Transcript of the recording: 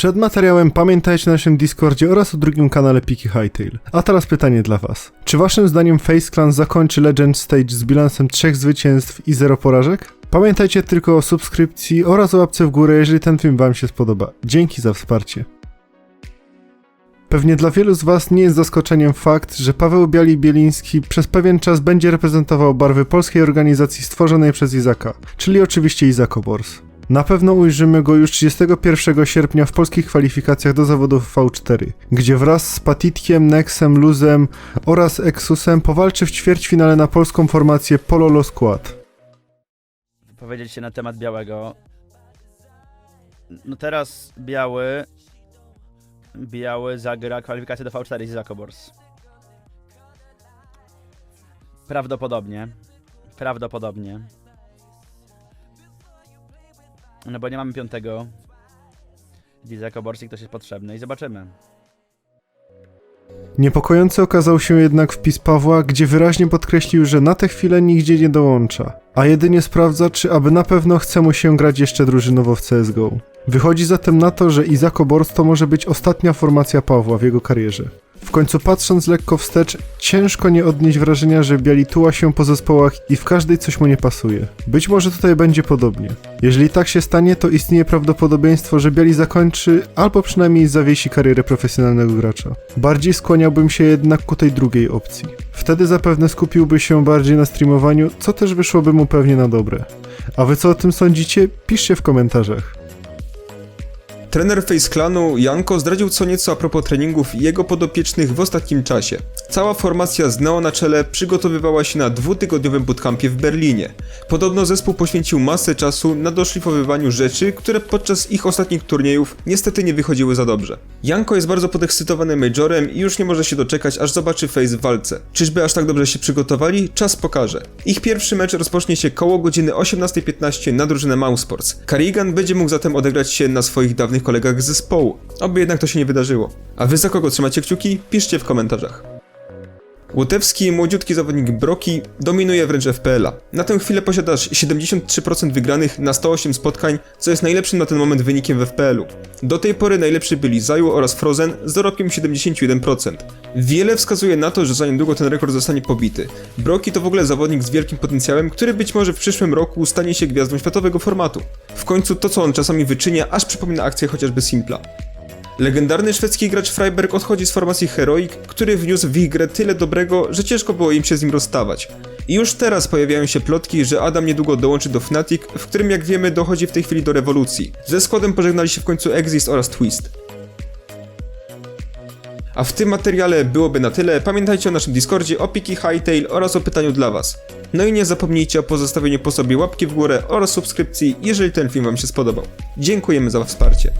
Przed materiałem pamiętajcie o naszym Discordzie oraz o drugim kanale Piki Hightail. A teraz pytanie dla was. Czy waszym zdaniem Face Clan zakończy Legend Stage z bilansem 3 zwycięstw i 0 porażek? Pamiętajcie tylko o subskrypcji oraz o łapce w górę, jeżeli ten film wam się spodoba. Dzięki za wsparcie. Pewnie dla wielu z Was nie jest zaskoczeniem fakt, że Paweł Biali-Bieliński przez pewien czas będzie reprezentował barwy polskiej organizacji stworzonej przez Izaka, czyli oczywiście Izako Bors. Na pewno ujrzymy go już 31 sierpnia w polskich kwalifikacjach do zawodów V4, gdzie wraz z Patitkiem, Nexem, Luzem oraz Exusem powalczy w ćwierćfinale na polską formację Pololo Squad. powiedzieć się na temat białego. No teraz biały. Biały zagra kwalifikację do V4 z Zakobors. Prawdopodobnie. Prawdopodobnie. No bo nie mamy piątego. Dizakobors i ktoś jest potrzebny i zobaczymy. Niepokojący okazał się jednak wpis Pawła, gdzie wyraźnie podkreślił, że na tę chwilę nigdzie nie dołącza, a jedynie sprawdza, czy aby na pewno chce mu się grać jeszcze drużynowo w CSGO. Wychodzi zatem na to, że Izako Bors to może być ostatnia formacja Pawła w jego karierze. W końcu patrząc lekko wstecz, ciężko nie odnieść wrażenia, że Biali tuła się po zespołach i w każdej coś mu nie pasuje. Być może tutaj będzie podobnie. Jeżeli tak się stanie, to istnieje prawdopodobieństwo, że Biali zakończy albo przynajmniej zawiesi karierę profesjonalnego gracza. Bardziej skłaniałbym się jednak ku tej drugiej opcji. Wtedy zapewne skupiłby się bardziej na streamowaniu, co też wyszłoby mu pewnie na dobre. A wy co o tym sądzicie? Piszcie w komentarzach. Trener Face Clanu Janko zdradził co nieco a propos treningów jego podopiecznych w ostatnim czasie. Cała formacja z Neo na czele przygotowywała się na dwutygodniowym bootcampie w Berlinie. Podobno zespół poświęcił masę czasu na doszlifowywaniu rzeczy, które podczas ich ostatnich turniejów niestety nie wychodziły za dobrze. Janko jest bardzo podekscytowany Majorem i już nie może się doczekać aż zobaczy Face w walce. Czyżby aż tak dobrze się przygotowali? Czas pokaże. Ich pierwszy mecz rozpocznie się koło godziny 18.15 na drużynę Mousesports. Karigan będzie mógł zatem odegrać się na swoich dawnych kolegach z zespołu. Oby jednak to się nie wydarzyło. A wy za kogo trzymacie kciuki? Piszcie w komentarzach. Łotewski, młodziutki zawodnik Broki, dominuje wręcz FPL-a. Na tę chwilę posiadasz 73% wygranych na 108 spotkań, co jest najlepszym na ten moment wynikiem w FPL-u. Do tej pory najlepszy byli Zaju oraz Frozen z dorobkiem 71%. Wiele wskazuje na to, że za niedługo ten rekord zostanie pobity. Broki to w ogóle zawodnik z wielkim potencjałem, który być może w przyszłym roku stanie się gwiazdą światowego formatu. W końcu to, co on czasami wyczynia, aż przypomina akcję chociażby Simpla. Legendarny szwedzki gracz Freiberg odchodzi z formacji Heroic, który wniósł w ich grę tyle dobrego, że ciężko było im się z nim rozstawać. I już teraz pojawiają się plotki, że Adam niedługo dołączy do Fnatic, w którym jak wiemy dochodzi w tej chwili do rewolucji. Ze składem pożegnali się w końcu Exist oraz Twist. A w tym materiale byłoby na tyle. Pamiętajcie o naszym Discordzie, o Piki Hightail oraz o pytaniu dla Was. No i nie zapomnijcie o pozostawieniu po sobie łapki w górę oraz subskrypcji, jeżeli ten film Wam się spodobał. Dziękujemy za wsparcie.